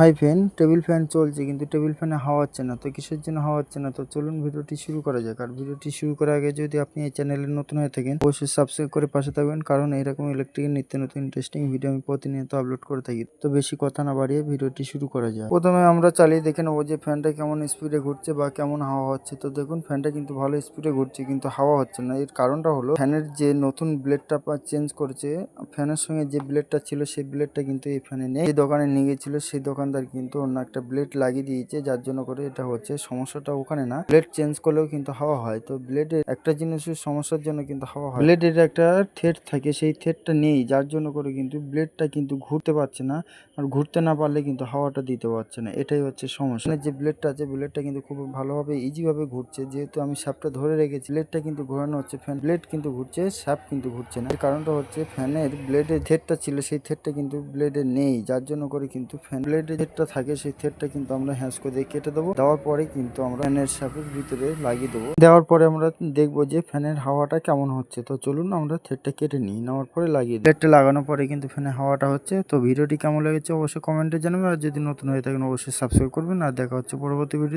High fan, table fan চলছে কিন্তু table ফ্যানে হাওয়া হচ্ছে না, তো কিসের জন্য হাওয়া হচ্ছে না? তো চলুন ভিডিওটি শুরু করা যাক। আর ভিডিওটি শুরু করার আগে যদি আপনি এই চ্যানেলে নতুন হয়ে থাকেন, অবশ্যই সাবস্ক্রাইব করে পাশে থাকবেন, কারণ এরকম ইলেকট্রিকের নিত্য নতুন ইন্টারেস্টিং ভিডিও আমি প্রতিনিয়ত আপলোড করে থাকি। তো বেশি কথা না বাড়িয়ে ভিডিওটি শুরু করা যায় প্রথমে আমরা চালিয়ে দেখে নেব যে ফ্যানটা কেমন স্পিডে ঘুরছে বা কেমন হাওয়া হচ্ছে। তো দেখুন, ফ্যানটা কিন্তু ভালো স্পিডে ঘুরছে কিন্তু হাওয়া হচ্ছে না। এর কারণটা হলো ফ্যানের যে নতুন ব্লেডটা চেঞ্জ করেছে, ফ্যানের সঙ্গে যে ব্লেডটা ছিল, সেই ব্লেডটা কিন্তু এই ফ্যানে নেই। যে দোকানে নিয়ে গেছিল, সেই দোকানদার কিন্তু অন্য একটা ব্লেড লাগিয়ে দিয়েছে, যার জন্য করে এটা হচ্ছে। সমস্যাটা ওখানে না ব্লেড চেঞ্জ করলেও কিন্তু হাওয়া হয়। তো ব্লেডের একটা জিনিসের সমস্যার জন্য কিন্তু হাওয়া হয়। ব্লেডের একটা থ্রেড থাকে, সেই থ্রেডটা নেই, যার জন্য করে কিন্তু ব্লেডটা কিন্তু ঘুরতে পারছে না আর ঘুরতে না পারলে কিন্তু হাওয়াটা দিতে পারছে না। এটাই হচ্ছে সমস্যা। যে ব্লেডটা আছে ব্লেডটা কিন্তু খুব ভালোভাবে ইজিভাবে ঘুরছে। যেহেতু আমি শ্যাপটা ধরে রেখেছি ব্লেডটা কিন্তু ঘোরানো হচ্ছে ফ্যান ব্লেড কিন্তু ঘুরছে শ্যাপ কিন্তু ঘুরছে না। কারণটা হচ্ছে ফ্যানের ব্লেডের থ্রেডটা ছিল, সেই থ্রেডটা কিন্তু ব্লেডে নেই, যার জন্য করে কিন্তু ফ্যান ব্লেডের থ্রেডটা থাকে, সেই থ্রেডটা কিন্তু আমরা হ্যাঁ করে দিয়ে কেটে দেবো। দেওয়ার পরে কিন্তু আমরা ফ্যানের সাপের ভিতরে লাগিয়ে দেবো। দেওয়ার পরে আমরা দেখব যে ফ্যানের হাওয়াটা কেমন হচ্ছে। তো চলুন আমরা থ্রেডটা কেটে নিই। নেওয়ার পরে লাগিয়ে থেটটা থ্রেডটা লাগানোর পরে কিন্তু ফ্যানের হাওয়াটা হচ্ছে। তো ভিডিওটি কেমন লেগেছে অবশ্যই কমেন্টে জানাবেন। আর যদি নতুন হয়ে থাকেন, অবশ্যই সাবস্ক্রাইব করবেন। আর দেখা হচ্ছে পরবর্তী ভিডিও